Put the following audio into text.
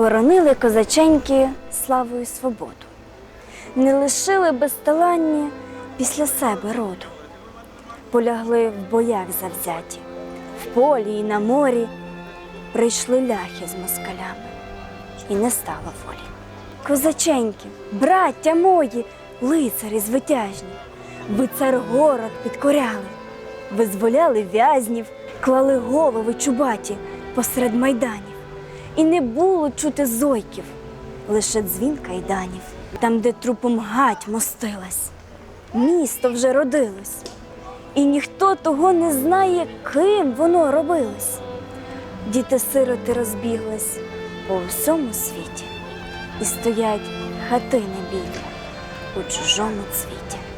Боронили козаченьки славою свободу, не лишили безталанні після себе роду. Полягли в боях завзяті, в полі і на морі прийшли ляхи з москалями, і не стало волі. Козаченьки, браття мої, лицарі звитяжні, ви цар город підкоряли, визволяли в'язнів, клали голови чубаті посеред майданів. І не було чути зойків, лише дзвін кайданів, там, де трупом гать мостилась. Місто вже родилось, і ніхто того не знає, ким воно робилось. Діти-сироти розбіглись по всьому світі, і стоять хатини білі у чужому цвіті.